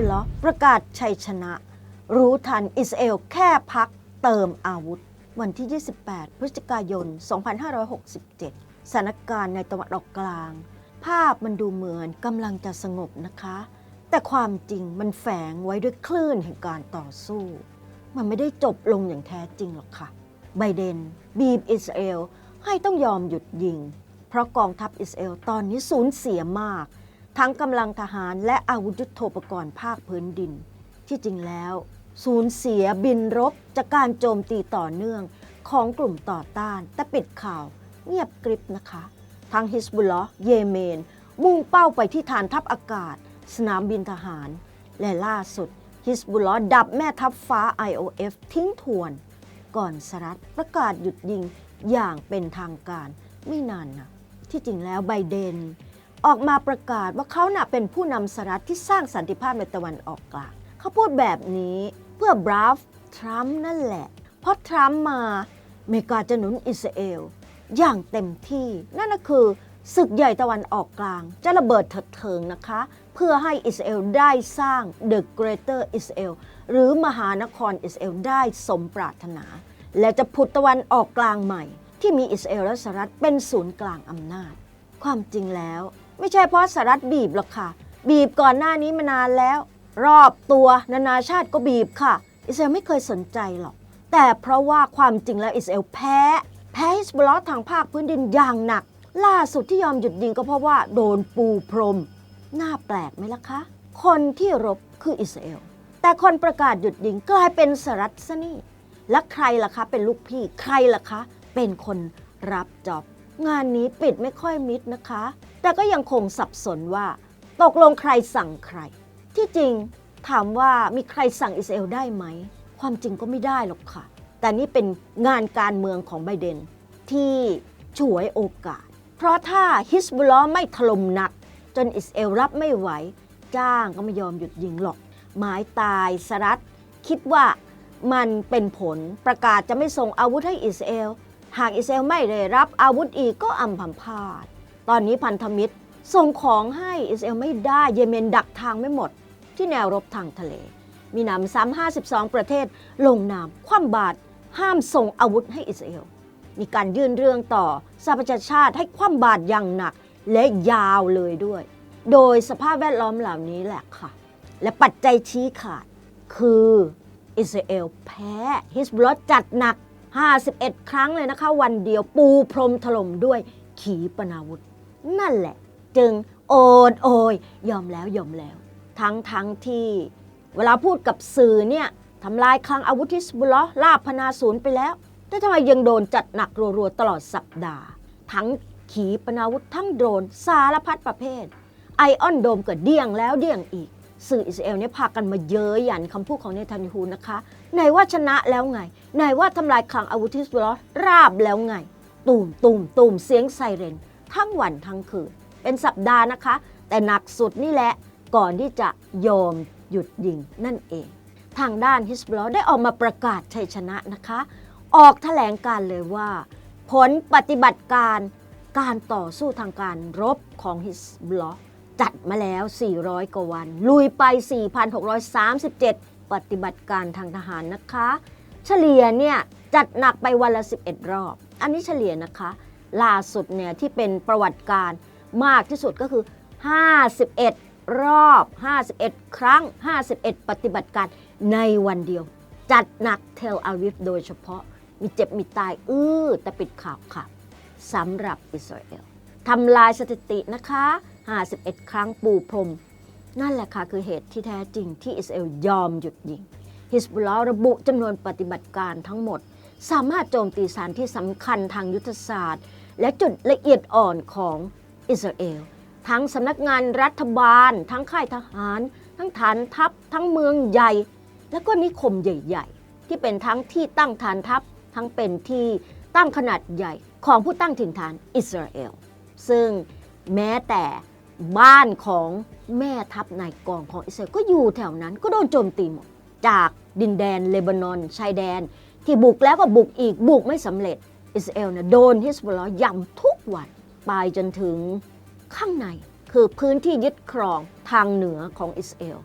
บุลลอประกาศชัยชนะ รู้ทันอิสราเอลแค่พักเติมอาวุธ วันที่ 28 พฤศจิกายน 2567 สถานการณ์ในตะวันออกกลาง ภาพมันดูเหมือนกำลังจะสงบนะคะ แต่ความจริงมันแฝงไว้ด้วยคลื่นแห่งการต่อสู้ มันไม่ได้จบลงอย่างแท้จริงหรอกค่ะ ไบเดน บีบอิสราเอลให้ต้องยอมหยุดยิง เพราะกองทัพอิสราเอลตอนนี้สูญเสียมาก ทั้งกำลังทหารและอาวุธยุทโธปกรณ์ภาคพื้นดิน ที่จริงแล้วสูญเสียบินรบจากการโจมตีต่อเนื่องของกลุ่มต่อต้าน แต่ปิดข่าวเงียบกริบนะคะ ทั้งฮิสบุลลอฮ์เยเมน มุ่งเป้าไปที่ฐานทัพอากาศ สนามบินทหาร และล่าสุดฮิสบุลลอฮ์ดับแม่ทัพฟ้า IOF ทิ้งทวน ก่อนสหรัฐประกาศหยุดยิงอย่างเป็นทางการไม่นานนะที่จริงแล้วไบเดน ออกมาประกาศว่าเขาน่ะเป็นผู้นำสหรัฐที่สร้างสันติภาพในตะวันออกกลางเขาพูดแบบนี้เพื่อบราฟทรัมป์นั่นแหละ เพราะทรัมป์มาอเมริกาจะหนุนอิสราเอลอย่างเต็มที่ นั่นก็คือศึกใหญ่ตะวันออกกลาง จะระเบิดเถิดเทิงนะคะ เพื่อให้อิสราเอลได้สร้าง The Greater Israel หรือมหานครอิสราเอลได้สมปรารถนา และจะผุดตะวันออกกลางใหม่ ที่มีอิสราเอลและสหรัฐเป็นศูนย์กลางอำนาจ ความจริงแล้ว ไม่ใช่เพราะสหรัฐบีบหรอกค่ะ บีบก่อนหน้านี้มานานแล้ว รอบตัวนานาชาติก็บีบค่ะ อิสราเอลไม่เคยสนใจหรอก แต่เพราะว่าความจริงแล้วอิสราเอลแพ้ แพ้ฮิสบุลลอทางภาคพื้นดินอย่างหนัก ล่าสุดที่ยอมหยุดยิงก็เพราะว่าโดนปูพรม น่าแปลกไหมล่ะคะ คนที่รบคืออิสราเอล แต่คนประกาศหยุดยิงกลายเป็นสหรัฐซะนี่ และใครล่ะคะ เป็นลูกพี่ ใครล่ะคะ เป็นคนรับจอบงานนี้ปิดไม่ค่อยมิดนะคะ แต่ก็ยังคงสับสนว่า ตกลงใครสั่งใคร ที่จริงถามว่ามีใครสั่งอิสราเอลได้ไหม ความจริงก็ไม่ได้หรอกค่ะ แต่นี่เป็นงานการเมืองของไบเดน ที่ฉวยโอกาส เพราะถ้าฮิสบุลลอฮ์ไม่ถล่มหนัก จนอิสราเอลรับไม่ไหว จ้างก็ไม่ยอมหยุดยิงหรอก หมายตายสรัฐคิดว่ามันเป็นผลประกาศจะไม่ส่งอาวุธให้อิสราเอล หากอิสราเอลไม่ได้รับอาวุธอีกก็อัมพัมพาต ตอนนี้พันธมิตรส่งของให้อิสราเอลไม่ได้เยเมนดักทางไม่หมด ที่แนวรบทางทะเล มีนำซ้ำ52 ประเทศลงนามคว่ำบาตรห้ามส่งอาวุธให้อิสราเอล มีการยื่นเรื่องต่อสหประชาชาติให้คว่ำบาตรอย่างหนักและยาวเลยด้วย โดยสภาพแวดล้อมเหล่านี้แหละค่ะ และปัจจัยชี้ขาด คืออิสราเอลแพ้ฮิสบุลอจัดหนัก 51 ครั้งเลยนะคะ วันเดียวปูพรมถล่มด้วยขีปนาวุธ นั่นแหละ จึงโอดโอยยอมแล้วยอมแล้ว ทั้งทั้งที่ เวลาพูดกับสื่อเนี่ยทำลายคลังอาวุธฮิสบุลลอลาบพนาศูนย์ไปแล้วแต่ทำไมยังโดนจัดหนักรัวๆตลอดสัปดาห์ ทั้งขีปนาวุธทั้งโดรนสารพัดประเภท ไอออนโดมก็เดี่ยงแล้วเดี่ยงอีก สื่ออิสราเอลเนี่ยพากันมาเย้ยหยันคำพูดของเนทันยาฮูนะคะไหนว่าชนะแล้วไงไหนว่าทำลายคลังอาวุธฮิสบุลลอราบแล้วไง ตูมตูมตูมเสียงไซเรน ทั้งวันทั้งคืน เป็นสัปดาห์นะคะ แต่หนักสุดนี่แหละก่อนที่จะยอมหยุดยิงนั่นเอง ทางด้านฮิสบลอได้ออกมาประกาศชัยชนะนะคะ ออกแถลงการเลยว่า ผลปฏิบัติการการต่อสู้ทางการรบของฮิสบลอจัดมาแล้ว 400 กว่าวัน ลุยไป 4,637 ปฏิบัติการทางทหารนะคะ เฉลี่ยเนี่ยจัดหนักไปวันละ 11 รอบ อันนี้เฉลี่ยนะคะ ล่าสุดเนี่ยที่เป็นประวัติการมากที่สุดก็คือ 51 รอบ 51 ครั้ง 51 ปฏิบัติการในวันเดียว จัดหนักเทลอาวิฟโดยเฉพาะมีเจ็บมีตายอื้อแต่ปิดข่าวค่ะสำหรับอิสราเอลทำลายสถิตินะคะ 51 ครั้งปูพรม นั่นแหละค่ะคือเหตุที่แท้จริงที่อิสราเอลยอมหยุดยิงฮิสบุลลอฮ์ระบุจำนวนปฏิบัติการทั้งหมด สามารถโจมตีสถานที่สำคัญทางยุทธศาสตร์ และจุดละเอียดอ่อนของอิสราเอล ทั้งสำนักงานรัฐบาล ทั้งค่ายทหาร ทั้งฐานทัพ ทั้งเมืองใหญ่ และก็นิคมใหญ่ ๆ ที่เป็นทั้งที่ตั้งฐานทัพ ทั้งเป็นที่ตั้งขนาดใหญ่ของผู้ตั้งถิ่นฐานอิสราเอล ซึ่งแม้แต่บ้านของแม่ทัพนายกองของอิสราเอลก็อยู่แถวนั้นก็โดนโจมตีหมด จากดินแดนเลบานอนชายแดน ที่บุกแล้วก็บุกอีกบุกไม่สำเร็จ อิสราเอลเนี่ยโดนฮิสบุลลอฮ์ย่ำทุกวันไปจนถึงข้างใน คือพื้นที่ยึดครองทางเหนือของอิสราเอล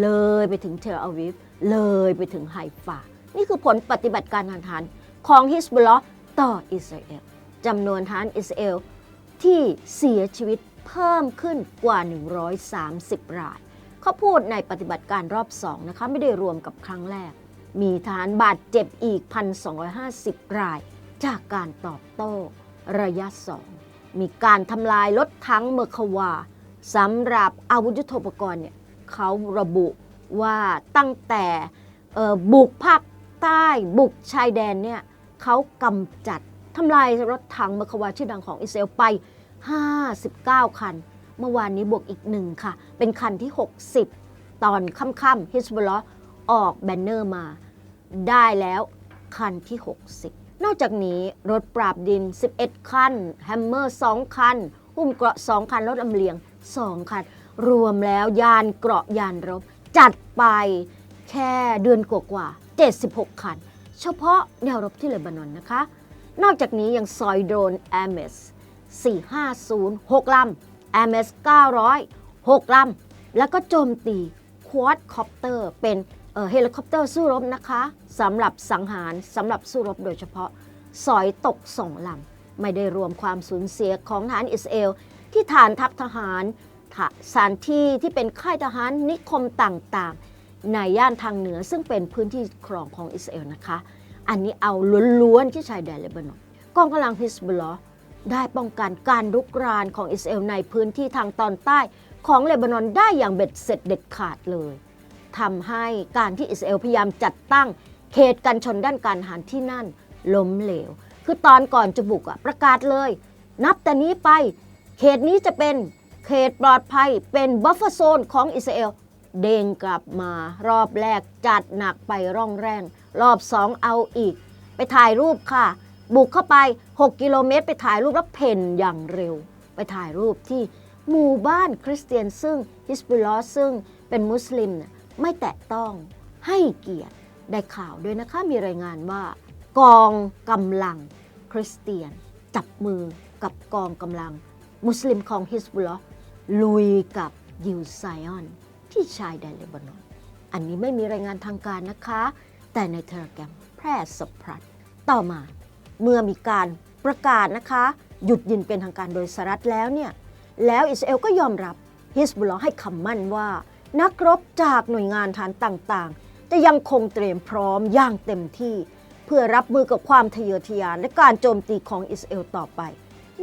เลยไปถึงเทลอาวิฟเลยไปถึงไฮฟา นี่คือผลปฏิบัติการทางทหารของฮิสบุลลอฮ์ต่ออิสราเอลจำนวนทหารอิสราเอลที่เสียชีวิตเพิ่มขึ้นกว่า 130 ราย เขาพูดในปฏิบัติการรอบ2นะคะไม่ได้รวมกับครั้งแรก มีทหารบาดเจ็บอีก 1,250 ราย จากการตอบโต้ระยะ2มีการทำลายรถถังเมอร์ควาสำหรับอาวุธยุทโธปกรณ์เนี่ยเขาระบุว่าตั้งแต่บุกภาคใต้บุกชายแดนเนี่ยเขากำจัดทำลายรถถังเมอร์ควาชื่อดังของอิสราเอลไป 59 คัน เมื่อวานนี้บวกอีกหนึ่งค่ะ เป็นคันที่ 60 ตอนค่ำๆฮิสบุลลอออกแบนเนอร์มา ได้แล้วคันที่ 60 นอกจากนี้รถปราบดิน 11 คัน แฮมเมอร์ 2 คัน หุ้มเกราะ 2 คัน รถลำเลียง 2 คัน รวมแล้วยานเกราะยานรบ จัดไปแค่เดือนกว่าๆ76 คัน เฉพาะแนวรบที่เลบานอนนะคะ นอกจากนี้ยังซอยโดรน a m e s 450 6ลำ a m e s 900 6ลำ แล้วก็โจมตีควอดคอปเตอร์เป็น เฮลิคอปเตอร์สู้รบนะคะสำหรับสังหารสำหรับสู้รบโดยเฉพาะสอยตกสองลำ ไม่ได้รวมความสูญเสียของทหารอิสราเอล ที่ฐานทัพทหารสถานที่ที่เป็นค่ายทหารนิคมต่างๆ ในย่านทางเหนือซึ่งเป็นพื้นที่ครองของอิสราเอลนะคะ อันนี้เอาล้วนๆที่ชายแดนเลบานอนกองกำลังฮิสบุลลอได้ป้องกันการรุกรานของอิสราเอลในพื้นที่ทางตอนใต้ของเลบานอนได้อย่างเบ็ดเสร็จเด็ดขาดเลย ทำให้การที่อิสราเอลพยายามจัดตั้งเขตกันชนด้านการทหารที่นั่นล้มเหลว คือตอนก่อนจะบุกอะประกาศเลย นับแต่นี้ไป เขตนี้จะเป็นเขตปลอดภัยเป็นบัฟเฟอร์โซนของอิสราเอลเด้งกลับมารอบแรกจัดหนักไปร่องแรง รอบสองเอาอีก ไปถ่ายรูปค่ะ บุกเข้าไป 6 กิโลเมตร ไปถ่ายรูปแล้วเพ่นอย่างเร็ว ไปถ่ายรูปที่หมู่บ้านคริสเตียนซึ่งฮิสบุลลอซึ่งเป็นมุสลิมน่ะ ไม่แตะต้องให้เกียรติได้ข่าวด้วยนะคะมีรายงานว่า กองกำลังคริสเตียน จับมือกับกองกำลัง มุสลิมของฮิสบุลลอฮ์ลุยกับยิวไซออน ที่ชายแดนเลบานอน อันนี้ไม่มีรายงานทางการนะคะ แต่ในเทเลแกรมแพร่สะพัดต่อมาเมื่อมีการประกาศนะคะ หยุดยิงเป็นทางการโดยสหรัฐแล้วเนี่ย แล้วอิสราเอลก็ยอมรับฮิสบุลลอฮ์ให้คำมั่นว่า นักรบจากหน่วยงานฐานต่างๆ จะยังคงเตรียมพร้อมอย่างเต็มที่ เพื่อรับมือกับความทะเยอทะยานและการโจมตีของอิสราเอลต่อไป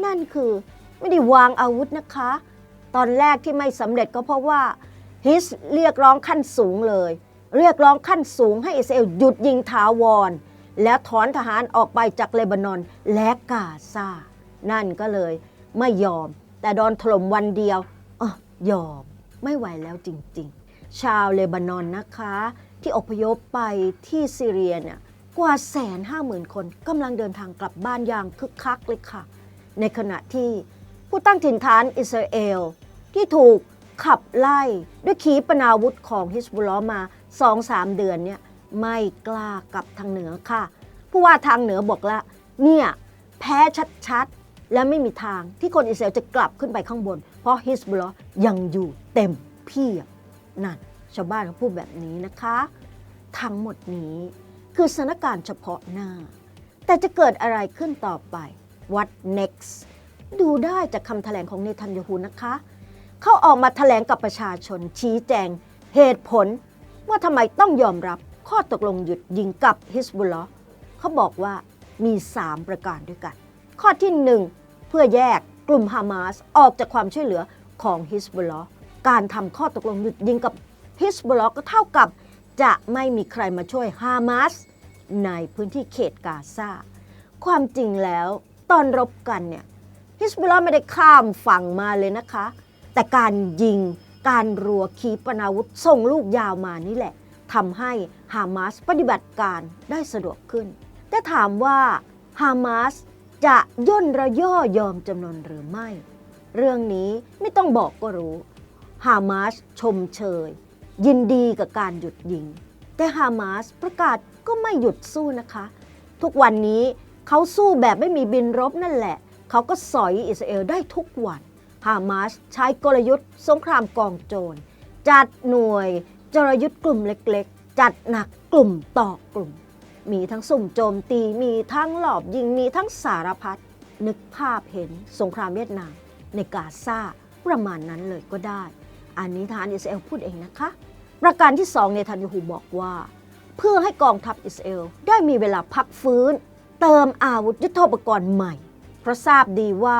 นั่นคือไม่ได้วางอาวุธนะคะ ตอนแรกที่ไม่สำเร็จก็เพราะว่าฮิสเรียกร้องขั้นสูงเลย เรียกร้องขั้นสูงให้อิสราเอลหยุดยิงถาวร แล้วถอนทหารออกไปจากเลบานอนและกาซานั่นก็เลยไม่ยอม แต่โดนถล่มวันเดียวออยอม ไม่ไหวแล้วจริงๆ ชาวเลบานอนนะคะ ที่อพยพไปที่ซีเรียเนี่ยกว่าแสนห้าหมื่นคนกำลังเดินทางกลับบ้านอย่างคึกคักเลยค่ะ ในขณะที่ผู้ตั้งถิ่นฐานอิสราเอล ที่ถูกขับไล่ด้วยขีปนาวุธของฮิสบุลลอฮ์มา 2-3 เดือนเนี่ยไม่กล้ากลับทางเหนือค่ะ ผู้ว่าทางเหนือบอกละเนี่ยแพ้ชัดๆ และไม่มีทางที่คนอิสราเอลจะกลับขึ้นไปข้างบน เพราะฮิสบุลลอฮ์ยังอยู่เต็มเพียบนั่นชาวบ้านเขาพูดแบบนี้นะคะ ทั้งหมดนี้คือสถานการณ์เฉพาะหน้า แต่จะเกิดอะไรขึ้นต่อไป what next ดูได้จากคำแถลงของเนทันยาฮูนะคะ เขาออกมาแถลงกับประชาชนชี้แจงเหตุผล ว่าทำไมต้องยอมรับข้อตกลงหยุดยิงกับฮิสบุลลอฮ์เขาบอกว่ามี 3 ประการด้วยกัน ข้อที่ 1 เพื่อแยก กลุ่มฮามาสออกจากความช่วยเหลือของฮิสบุลลอฮ์การทำข้อตกลงหยุดยิงกับฮิสบุลลอฮ์ก็เท่ากับ จะไม่มีใครมาช่วยฮามาสในพื้นที่เขตกาซาความจริงแล้วตอนรบกันเนี่ยฮิสบุลลอฮ์ไม่ได้ข้ามฝั่งมาเลยนะคะ แต่การยิงการรัวขีปนาวุธส่งลูกยาวมานี่แหละทำให้ฮามาสปฏิบัติการได้สะดวกขึ้น แต่ถามว่าฮามาส จะย่นระย่อยอมจำนนหรือไม่ เรื่องนี้ไม่ต้องบอกก็รู้ฮามาสชมเชย ยินดีกับการหยุดยิง แต่ฮามาสประกาศก็ไม่หยุดสู้นะคะ ทุกวันนี้เขาสู้แบบไม่มีบินรบนั่นแหละ เขาก็สอยอิสราเอลได้ทุกวันฮามาสใช้กลยุทธ์สงครามกองโจร จัดหน่วยจรยุทธ์กลุ่มเล็กๆ จัดหนักกลุ่มต่อกลุ่ม มีทั้งสุ่มโจมตี มีทั้งหลอบยิง มีทั้งสารพัด นึกภาพเห็นสงครามเวียดนามในกาซาประมาณนั้นเลยก็ได้ อันนี้ทหารอิสราเอลพูดเองนะคะ ประการที่สองเนทันยาฮูบอกว่า เพื่อให้กองทัพอิสราเอลได้มีเวลาพักฟื้น เติมอาวุธยุทโธปกรณ์ใหม่ เพราะทราบดีว่า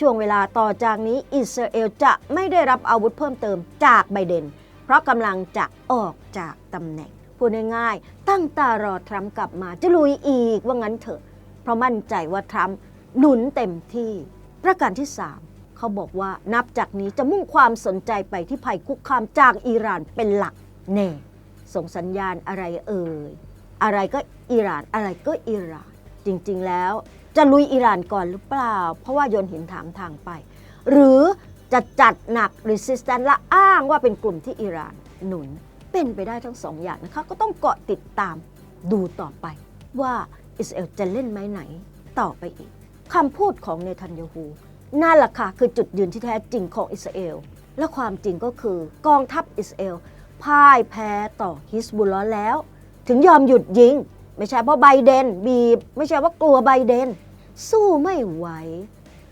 ช่วงเวลาต่อจากนี้อิสราเอลจะไม่ได้รับอาวุธเพิ่มเติมจากไบเดน เพราะกำลังจะออกจากตำแหน่ง พูดง่ายๆ ตั้งตารอทรัมป์กลับมาจะลุยอีกว่างั้นเถอะ เพราะมั่นใจว่าทรัมป์หนุนเต็มที่ ประการที่ 3 เขาบอกว่านับจากนี้จะมุ่งความสนใจไปที่ภัยคุกคามจากอิหร่านเป็นหลักแน่ส่งสัญญาณอะไรเอ่ย อะไรก็อิหร่านอะไรก็อิหร่าน จริงๆแล้ว จะลุยอิหร่านก่อนหรือเปล่า เพราะว่าโยนหินถามทางไป หรือจะจัดหนัก resistance และอ้างว่าเป็นกลุ่มที่อิหร่านหนุน เป็นไปได้ทั้งสองอย่างนะคะ ก็ต้องเกาะติดตามดูต่อไป ว่าอิสราเอลจะเล่นไม้ไหนต่อไปอีกคำพูดของเนทันยาฮูนั่นแหละค่ะคือจุดยืนที่แท้จริงของอิสราเอล และความจริงก็คือกองทัพอิสราเอลพ่ายแพ้ต่อฮิสบุลลอฮ์แล้ว ถึงยอมหยุดยิง ไม่ใช่เพราะไบเดนบีบ ไม่ใช่ว่ากลัวไบเดน สู้ไม่ไหว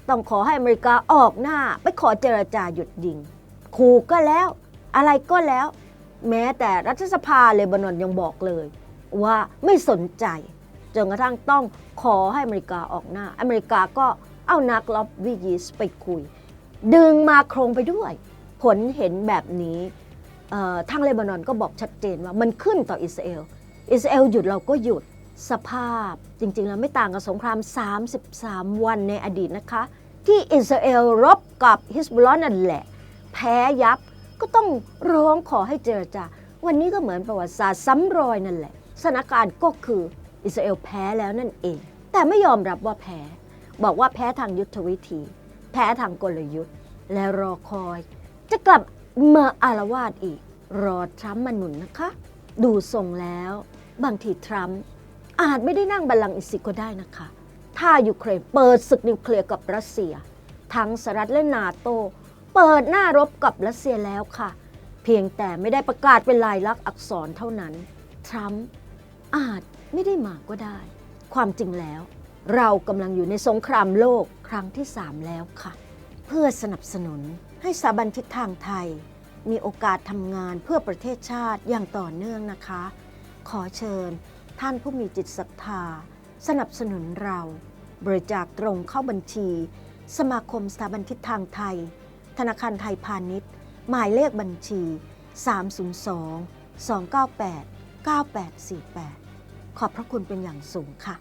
ต้องขอให้อเมริกาออกหน้า ไปขอเจรจาหยุดยิง ขู่ก็แล้ว อะไรก็แล้ว แม้แต่รัฐสภาเลบานอนยังบอกเลย ว่าไม่สนใจจนกระทั่งต้องขอให้อเมริกาออกหน้า อเมริกาก็เอานักล็อบวิยิสไปคุย ดึงมาโครงไปด้วย ผลเห็นแบบนี้เอ่อทางเลบานอนก็บอกชัดเจนว่ามันขึ้นต่ออิสราเอล อิสราเอลหยุดเราก็หยุดสภาพจริงๆ แล้วไม่ต่างกับสงคราม 33 วันในอดีตนะคะ ที่อิสราเอลรบกับฮิสบุลลอนั่นแหละ แพ้ยับ ก็ต้องร้องขอให้เจรจา วันนี้ก็เหมือนประวัติศาสตร์ซ้ำรอยนั่นแหละ สถานการณ์ก็คืออิสราเอลแพ้แล้วนั่นเอง แต่ไม่ยอมรับว่าแพ้ บอกว่าแพ้ทางยุทธวิธี แพ้ทางกลยุทธ์ และรอคอย จะกลับมาอารวาสอีก รอทรัมป์มาหนุนนะคะ ดูทรงแล้ว บางทีทรัมป์อาจไม่ได้นั่งบัลลังก์อีกสิก็ได้นะคะ ถ้ายูเครนเปิดศึกนิวเคลียร์กับรัสเซีย ทั้งสหรัฐและนาโต เปิดหน้ารบกับรัสเซียแล้วค่ะ เพียงแต่ไม่ได้ประกาศเป็นลายลักษณ์อักษรเท่านั้น ทรัมป์อาจไม่ได้มาก็ได้ ความจริงแล้ว เรากำลังอยู่ในสงครามโลกครั้งที่ 3 แล้วค่ะ เพื่อสนับสนุนให้สถาบันทิศทางไทย มีโอกาสทำงานเพื่อประเทศชาติอย่างต่อเนื่องนะคะ ขอเชิญ ท่านผู้มีจิตศรัทธา สนับสนุนเรา บริจาคตรงเข้าบัญชี สมาคมสถาบันทิศทางไทย ธนาคารไทยพาณิชย์ หมายเลขบัญชี 302 298 9848 ขอบพระคุณเป็นอย่างสูงค่ะ